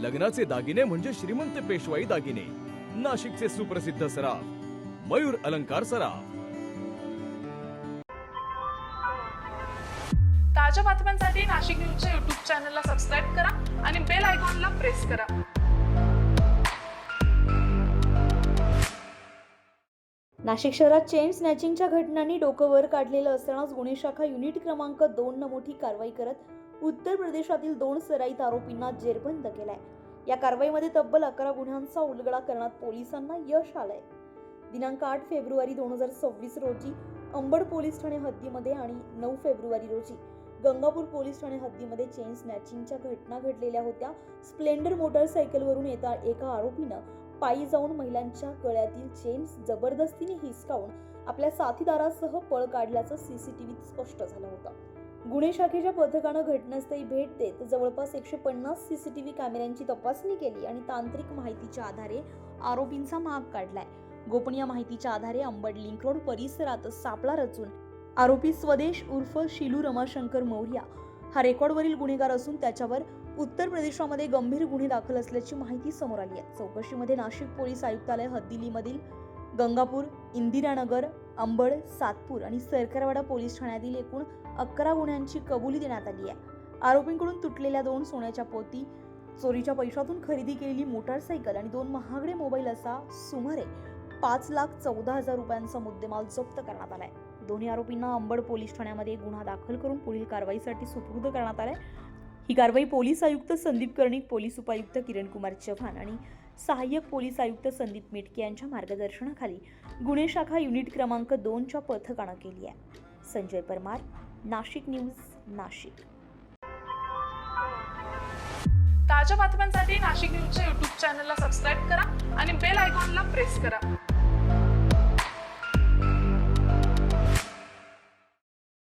लग्नाचे दागिने म्हणजे श्रीमंत पेशवाई दागिने. नाशिकचे सुप्रसिद्ध सराफ मयूर अलंकार सराफ. ताज्या बातम्यांसाठी नाशिक न्यूजच्या युट्यूब चॅनलला सबस्क्राईब करा आणि बेल आयकॉनला प्रेस करा. नाशिक शहरात चेन स्नॅचिंगच्या घटनांनी डोकं वर काढलेलं असतानाच गुन्हे शाखा युनिट क्रमांक दोन न मोठी कारवाई करत उत्तर प्रदेशातील दोन सराईत आरोपींना जेरबंद केलाय. या कारवाईमध्ये तब्बल अकरा गुन्ह्यांचा उलगडा करण्यात पोलिसांना यश आलंय. दिनांक आठ फेब्रुवारी दोन हजार सव्वीस रोजी अंबड पोलीस ठाणे हद्दीमध्ये आणि नऊ फेब्रुवारी रोजी गंगापूर पोलीस ठाणे हद्दीमध्ये चेन स्नॅचिंगच्या घटना घडलेल्या होत्या. स्प्लेंडर मोटरसायकलवरून येता एका आरोपीनं पायी जाऊन महिलांच्या गळ्यातील चेन जबरदस्तीने हिसकावून आपल्या साथीदारासह पळ काढल्याचं सीसीटीव्हीत स्पष्ट झालं होतं. गुन्हे शाखेच्या पथकानं घटनास्थळी भेट देत जवळपास एकशे पन्नास सीसीटीव्ही कॅमेऱ्यांची तपासणी केली आणि तांत्रिक माहितीच्या आधारे आरोपींचा माग काढलाय. गोपनीय माहितीच्या आधारे अंबड लिंक रोड परिसरात सापळा रचून आरोपी स्वदेश उर्फ शिलू रमाशंकर मौर्या हा रेकॉर्डवरील गुन्हेगार असून त्याच्यावर उत्तर प्रदेशामध्ये गंभीर गुन्हे दाखल असल्याची माहिती समोर आली आहे. चौकशीमध्ये नाशिक पोलीस आयुक्तालय हद्दिलीमधील गंगापूर इंदिरानगर अंबड सातपूर आणि सरकारवाडा पोलीस ठाण्यातील एकूण अकरा गुन्ह्यांची कबुली देण्यात आली आहे. आरोपींकडून तुटलेल्या दोन सोन्याच्या पोती चोरीच्या पैशातून खरेदी केलेली मोटारसायकल आणि दोन महागडे मोबाईल असा सुमारे पाच लाख चौदा हजार रुपयांचा मुद्देमाल जप्त करण्यात आलाय. दोन्ही आरोपींना अंबड पोलीस ठाण्यामध्ये गुन्हा दाखल करून पुढील कारवाईसाठी सुपूर्द करण्यात आलाय. ही कारवाई पोलीस आयुक्त संदीप कर्णिक पोलीस उपायुक्त किरण कुमार चव्हाण आणि सहाय्यक पोलीस आयुक्त संदीप मेटके यांच्या मार्गदर्शनाखाली गुन्हे शाखा युनिट क्रमांक दोनच्या पथकानं केली आहे. संजय परमार नाशिक न्यूज नाशिक. ताज्या बातम्यांसाठी नाशिक न्यूजच्या युट्यूब चॅनलला सबस्क्राईब करा आणि बेल आयकॉनला प्रेस करा.